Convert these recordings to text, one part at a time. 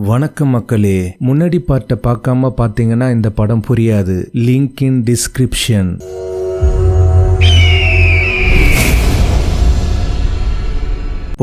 வணக்கம் மக்களே முன்னாடி பார்ட்டை பார்க்காம பார்த்தீங்கன்னா இந்த படம் புரியாது. Link in description.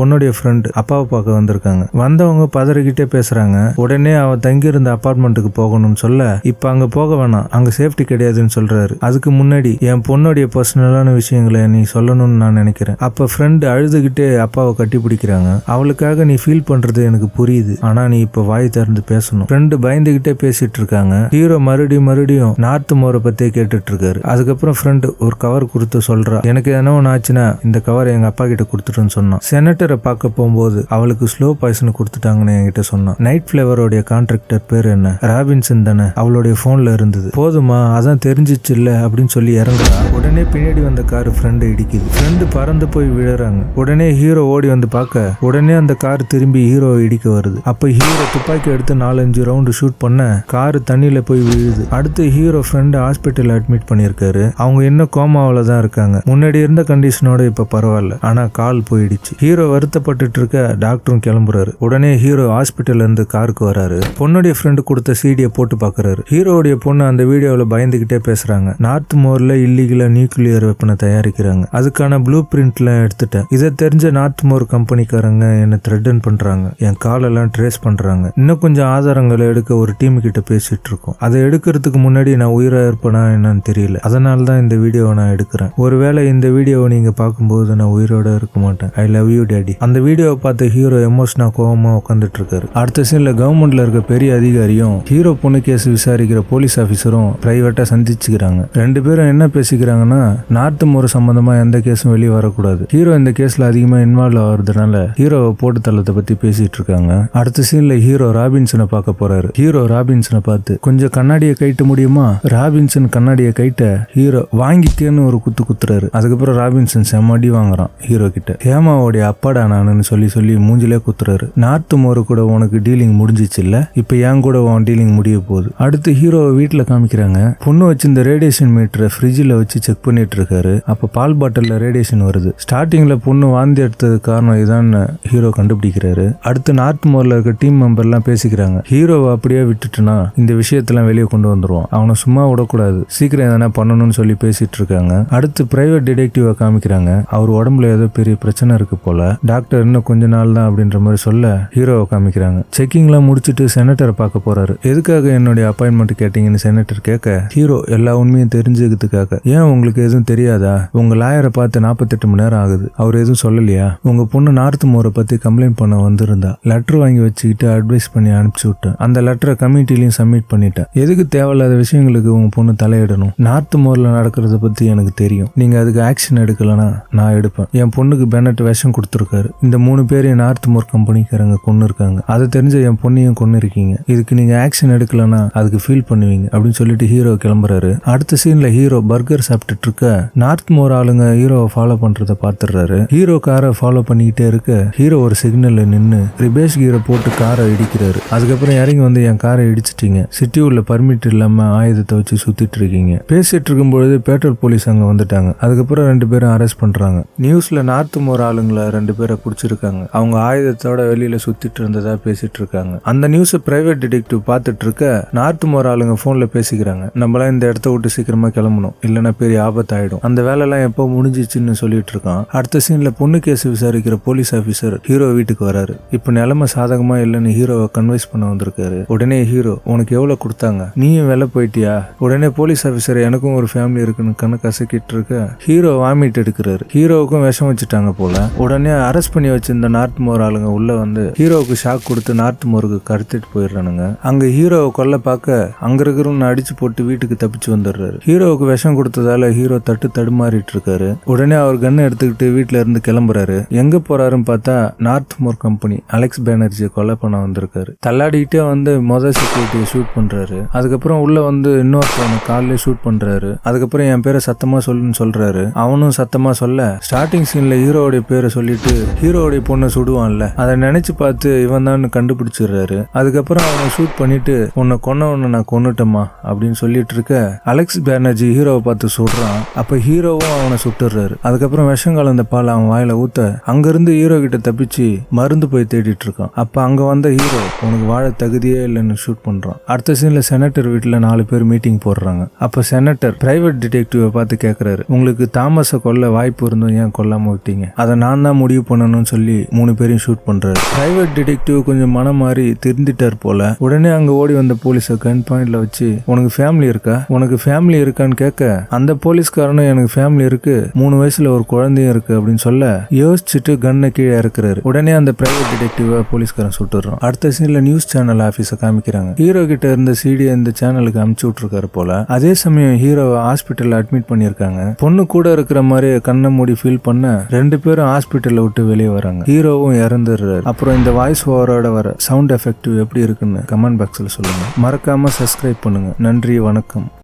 பொண்ணுடைய ஃப்ரெண்ட் அப்பாவை பார்க்க வந்திருக்காங்க. வந்தவங்க பதறிக்கிட்டே பேசுறாங்க. உடனே அவ தங்கியிருந்த அபார்ட்மெண்ட்டுக்கு போகணும்னு சொல்ல இப்ப அங்க போக வேணாம். அங்க சேஃப்டி கிடையாதுன்னு சொல்றாரு. அதுக்கு முன்னாடி என் பொண்ணுடைய பர்சனலான விஷயங்களை நீ சொல்லணும்னு நான் நினைக்கிறேன். அப்ப ஃப்ரெண்டு அழுதுகிட்டே அப்பாவை கட்டி பிடிக்கிறாங்க. அவளுக்காக நீ ஃபீல் பண்றது எனக்கு புரியுது. ஆனா நீ இப்ப வாய் திறந்து பேசணும். ஃப்ரெண்டு பயந்துகிட்டே பேசிட்டு இருக்காங்க. ஹீரோ மறுபடியும் மறுபடியும் நார்த் மோரை பத்தியே கேட்டுட்டு இருக்காரு. அதுக்கப்புறம் ஃப்ரெண்டு ஒரு கவர் கொடுத்து சொல்றா. எனக்கு எதனா ஒன்று ஆச்சுன்னா இந்த கவர் எங்க அப்பா கிட்ட கொடுத்துட்டுன்னு சொன்னான். செனட்டரை பார்க்க போகும்போது அவளுக்கு ஸ்லோ பாய்சன் கொடுத்துட்டாங்கன்னு என்கிட்ட சொன்னான். நைட் ஃபிளேவரோடைய கான்ட்ராக்டர் பேர் என்ன? ராபின்சன் தானே? அவளுடைய ஃபோனில் இருந்தது. போதுமா அதான் தெரிஞ்சிச்சு இல்லை அப்படின்னு சொல்லி இறங்குறா. உடனே பின்னாடி வந்த கார் ஃப்ரெண்டு இடிக்குது. ஃப்ரெண்டு பறந்து போய் விழுறாங்க. உடனே ஹீரோ ஓடி வந்து பார்க்க உடனே அந்த கார் திரும்பி ஹீரோவை இடிக்க வருது. அப்போ ஹீரோ துப்பாக்கி எடுத்து நாலஞ்சு ரவுண்டு ஷூட் பண்ண கார் தண்ணியில் போய் விழுது. அடுத்து ஹீரோ ஃப்ரெண்டு ஹாஸ்பிட்டல் அட்மிட் பண்ணியிருக்காரு. அவங்க இன்னும் கோமாவில் தான் இருக்காங்க. முன்னாடி இருந்த கண்டிஷனோட இப்போ பரவாயில்ல. ஆனால் கால் போயிடுச்சு. ஹீரோ வருத்தப்பட்டுட்டு இருக்க டாக்டரும் கிளம்புறாரு. உடனே ஹீரோ ஹாஸ்பிட்டல்ல இருந்து காருக்கு வராரு. பொண்ணுடைய ஃப்ரெண்டு கொடுத்த சீடியை போட்டு பாக்குறாரு. ஹீரோவுடைய பொண்ணு அந்த வீடியோவில் பயந்துகிட்டே பேசுறாங்க. நார்த் மோர்ல இல்லீகலா நியூக்ளியர் வெப்பனை தயாரிக்கிறாங்க. அதுக்கான ப்ளூ பிரிண்ட்லாம் எடுத்துட்டேன். இதை தெரிஞ்ச நார்த் மோர் கம்பெனிக்காரங்க என்ன த்ரெட்டன் பண்றாங்க. என் காலெல்லாம் ட்ரேஸ் பண்றாங்க. இன்னும் கொஞ்சம் ஆதாரங்களை எடுக்க ஒரு டீம் கிட்ட பேசிட்டு இருக்கோம். அதை எடுக்கிறதுக்கு முன்னாடி நான் உயிரா இருப்பேனா என்னன்னு தெரியல. அதனால தான் இந்த வீடியோவை நான் எடுக்கிறேன். ஒருவேளை இந்த வீடியோவை நீங்க பார்க்கும்போது நான் உயிரோட இருக்க மாட்டேன். ஐ லவ் யூ டேட் அந்த வீடியோவை பார்த்து ஹீரோ எமோஷனா கோவமா உட்காந்துட்டு இருக்காரு அடுத்த சீன்ல கவர்மெண்ட்ல இருக்க பெரிய அதிகாரியும் ஹீரோ பொண்ணு கேஸ் விசாரிக்கிற போலீஸ் ஆஃபீஸரும் பிரைவேட்டா சந்திச்சுக்கிறாங்க. ரெண்டு பேரும் என்ன பேசிக்கிறாங்கன்னா நார்த் மோர் சம்பந்தமா எந்த கேஸும் வெளியே வரக்கூடாது. ஹீரோ இந்த கேஸ்ல அதிகமா இன்வால்வ் ஆகுறதுனால ஹீரோவை போட்டு தள்ளத்தை பத்தி பேசிட்டு இருக்காங்க அடுத்த சீன்ல ஹீரோ ராபின்சனை பார்க்க போறாரு. ஹீரோ ராபின்சனை பார்த்து கொஞ்சம் கண்ணாடியை கைட்டு முடியுமா? ராபின்சன் கண்ணாடியை கைட்ட ஹீரோ வாங்கிக்கேன்னு ஒரு குத்து குத்துறாரு. அதுக்கப்புறம் ராபின்சன் செம்மடி வாங்குறான் ஹீரோ கிட்ட. ஹேமாவோடைய அப்பாடா நானுன்னு சொல்லி சொல்லி மூஞ்சிலே குத்துறாரு. நார்த் மோரு கூட உனக்கு டீலிங் முடிஞ்சிச்சு இல்ல இப்ப என் கூட உன் டீலிங் முடிய போகுது? அடுத்து ஹீரோவை வீட்டுல காமிக்கிறாங்க. பொண்ணு வச்சு இந்த ரேடியேஷன் மீட்டரை ஃப்ரிட்ஜில் வச்சு செக் பண்ணிட்டு இருக்காரு. அப்ப பால் பாட்டில்ல ரேடியேஷன் வருது. ஸ்டார்டிங்ல பொண்ணு வாந்தி எடுத்தது காரணம் இதான்னு ஹீரோ கண்டுபிடிக்கிறாரு. அடுத்து நார்த் மோர்ல இருக்க டீம் மெம்பர்லாம் பேசிக்கிறாங்க. ஹீரோவை அப்படியே விட்டுட்டுனா இந்த விஷயத்தெல்லாம் வெளியே கொண்டு வந்துருவோம் அவனை சும்மா விடக்கூடாது. சீக்கிரம் எதனா பண்ணணும்னு சொல்லி பேசிட்டு இருக்காங்க. அடுத்து பிரைவேட் டிடெக்டிவா காமிக்கிறாங்க. அவர் உடம்புல ஏதோ பெரிய பிரச்சனை இருக்கு போல. டாக்டர் இன்னும் கொஞ்ச நாள் தான் அப்படின்ற மாதிரி சொல்ல ஹீரோவை காமிக்கிறாங்க. செக்கிங்லாம் முடிச்சுட்டு செனட்டரை பார்க்க போறாரு. எதுக்காக என்னுடைய அப்பாயின்மெண்ட் கேட்டீங்கன்னு செனட்டர் கேட்க ஹீரோ எல்லா உண்மையும் தெரிஞ்சுக்கிறதுக்காக. ஏன் உங்களுக்கு எதுவும் தெரியாதா? உங்க லாயரை பார்த்து நாற்பத்தெட்டு மணி நேரம் ஆகுது. அவர் எதுவும் சொல்லலையா? உங்க பொண்ணு நார்த் மோரை பத்தி கம்ப்ளைண்ட் பண்ண வந்திருந்தா. லெட்டர் வாங்கி வச்சுக்கிட்டு அட்வைஸ் பண்ணி அனுப்பிச்சு விட்டேன். அந்த லெட்டரை கமிட்டிலையும் சப்மிட் பண்ணிட்டேன். எதுக்கு தேவையில்லாத விஷயங்களுக்கு உங்க பொண்ணு தலையிடணும்? நார்த் மோர்ல நடக்கிறத பத்தி எனக்கு தெரியும். நீங்க அதுக்கு ஆக்ஷன் எடுக்கலன்னா நான் எடுப்பேன். என் பொண்ணுக்கு பெனட் விஷம் இருக்காரு. இந்த மூணு பேரையும் நார்த் மோர் கம்பெனிக்காரங்க கொண்டு இருக்காங்க அதை தெரிஞ்ச என் பொண்ணையும் கொண்டு இருக்கீங்க இதுக்கு நீங்க ஆக்ஷன் எடுக்கலனா அதுக்கு ஃபீல் பண்ணுவீங்க அப்படின்னு சொல்லிட்டு ஹீரோ கிளம்புறாரு. அடுத்த சீன்ல ஹீரோ பர்கர் சாப்பிட்டுட்டு இருக்க நார்த் மோர் ஆளுங்க ஹீரோவை ஃபாலோ பண்றத பார்த்துடுறாரு. ஹீரோ காரை ஃபாலோ பண்ணிக்கிட்டே இருக்க ஹீரோ ஒரு சிக்னல்ல நின்று ரிபேஷ் கீரை போட்டு காரை இடிக்கிறாரு. அதுக்கப்புறம் இறங்கி வந்து என் காரை இடிச்சிட்டீங்க. சிட்டி உள்ள பர்மிட் இல்லாம ஆயுதத்தை வச்சு சுத்திட்டு இருக்கீங்க பேசிட்டு இருக்கும்பொழுது பேட்ரோல் போலீஸ் அங்க வந்துட்டாங்க. அதுக்கப்புறம் ரெண்டு பேரும் அரெஸ்ட் பண்றாங்க. நியூஸ்ல நார்த் மோர் ஆளுங்களை ரெண்டு பேரும் பேரை பிடிச்சிருக்காங்க. அவங்க ஆயுதத்தோட வெளியில சுத்திட்டு இருந்ததா பேசிட்டு இருக்காங்க. அந்த நியூஸ் பிரைவேட் டிடெக்டிவ் பார்த்துட்டு இருக்க நார்த் மோர் ஆளுங்க போன்ல பேசிக்கிறாங்க. நம்மளாம் இந்த இடத்த விட்டு சீக்கிரமா கிளம்பணும். இல்லைன்னா பெரிய ஆபத்தாயிடும். அந்த வேலைலாம் எப்போ முடிஞ்சிச்சுன்னு சொல்லிட்டு இருக்கான். அடுத்த சீன்ல பொண்ணு கேஸ் விசாரிக்கிற போலீஸ் ஆபீசர் ஹீரோ வீட்டுக்கு வராரு. இப்போ நிலைமை சாதகமா இல்லைன்னு ஹீரோவை கன்வைஸ் பண்ண வந்திருக்காரு. உடனே ஹீரோ உனக்கு எவ்வளவு கொடுத்தாங்க? நீயும் வேலை போயிட்டியா? உடனே போலீஸ் ஆபீசர் எனக்கும் ஒரு ஃபேமிலி இருக்குன்னு கணக்கு அசைக்கிட்டு இருக்க. ஹீரோ வாமிட் எடுக்கிறாரு. ஹீரோவுக்கும் விஷம் வச்சுட்டாங்க போல. உடனே அரெஸ்ட் பண்ணி வச்சிருந்த நார்த் மோர் ஆளுங்க உள்ள வந்து ஹீரோவுக்கு ஷாக் கொடுத்து நார்த் மோருக்கு கடத்திட்டு போயிடுறானுங்க. அங்க ஹீரோவை கொல்ல பார்க்க அங்க இருக்கிறவங்க அடிச்சு போட்டு வீட்டுக்கு தப்பிச்சு வந்துடுறாரு. ஹீரோவுக்கு விஷம் கொடுத்ததால ஹீரோ தட்டு தடுமாறிட்டு இருக்காரு. உடனே அவர் கண்ணை எடுத்துக்கிட்டு வீட்டுல இருந்து கிளம்புறாரு. எங்க போறாருன்னு பார்த்தா நார்த் மோர் கம்பெனி அலெக்ஸ் பேனர்ஜியை கொலை பண்ண வந்திருக்காரு. தள்ளாடிக்கிட்டே வந்து மொதல் செக்யூரிட்டியை ஷூட் பண்றாரு. அதுக்கப்புறம் உள்ள வந்து இன்னொருத்தவனை காலிலே ஷூட் பண்றாரு. அதுக்கப்புறம் என் பேரை சத்தமா சொல்லுன்னு சொல்றாரு. அவனும் சத்தமா சொல்ல ஸ்டார்டிங் சீன்ல ஹீரோவுடைய பேரை சொல்லிட்டு ஹீரோவுடைய பொண்ணை சுடுவான்ல. அதை நினைச்சு பார்த்து இவன் தான் கண்டுபிடிச்சிடுறாரு. அதுக்கப்புறம் அவனை ஷூட் பண்ணிட்டு உன்னை கொன்னவனை நான் கொன்னுட்டேம்மா அப்படின்னு சொல்லிட்டு இருக்க அலெக்ஸ் பேனர்ஜி ஹீரோவை பார்த்து சுடுறான். அப்ப ஹீரோவும் அவனை சுட்டுறாரு அதுக்கப்புறம் விஷம் கலந்த பால் அவன் வாயில ஊத்த அங்கிருந்து ஹீரோ கிட்ட தப்பிச்சு மருந்து போய் தேடிட்டு இருக்கான். அப்ப அங்க வந்த ஹீரோ உனக்கு வாழ தகுதியே இல்லைன்னு ஷூட் பண்றான். அடுத்த சீன்ல செனட்டர் வீட்டுல நாலு பேர் மீட்டிங் போடுறாங்க. அப்ப செனட்டர் பிரைவேட் டிடெக்டிவை பார்த்து கேக்குறாரு உங்களுக்கு தாமஸை கொல்ல வாய்ப்பு இருந்தும் ஏன் கொல்லாம விட்டீங்க? அதை நான் தான் முடிவு பண்ணணும்னு சொல்லி மூணு பேரையும் ஷூட் பண்றாரு. பிரைவேட் டிடெக்டிவ் கொஞ்சம் மனம் மாறி திருந்திட்டார் போல. உடனே அங்க ஓடி வந்த போலீஸை கன் பாயிண்ட்ல வச்சு உனக்கு ஃபேமிலி இருக்கா? உனக்கு ஃபேமிலி இருக்கான்னு கேட்க அந்த போலீஸ்காரனும் எனக்கு ஃபேமிலி இருக்கு மூணு வயசுல ஒரு குழந்தையும் இருக்கு அப்படின்னு சொல்ல யோசிச்சுட்டு கண்ணை கீழே இறக்குறாரு. உடனே அந்த பிரைவேட் டிடெக்டிவ போலீஸ்காரன் சுட்டுறோம் அடுத்த சீன்ல நியூஸ் சேனல் ஆஃபீஸை காமிக்கிறாங்க. ஹீரோ கிட்ட இருந்த சிடியை இந்த சேனலுக்கு அமுச்சு விட்டுருக்காரு போல. அதே சமயம் ஹீரோவை ஹாஸ்பிட்டலில் அட்மிட் பண்ணியிருக்காங்க. பொண்ணு கூட இருக்கிற மாதிரி கண்ணை மூடி ஃபீல் பண்ண ரெண்டு பேரும் ஹாஸ்பிட்டலில் விட்டு வெளியே வராங்க. ஹீரோவும் இறந்துடுறாரு. அப்புறம் இந்த வாய்ஸ் ஓவரோட வர சவுண்ட் எஃபெக்டிவ் எப்படி இருக்குன்னு கமெண்ட் பாக்ஸில் சொல்லுங்க. மறக்காம சப்ஸ்கிரைப் பண்ணுங்க. நன்றி வணக்கம்.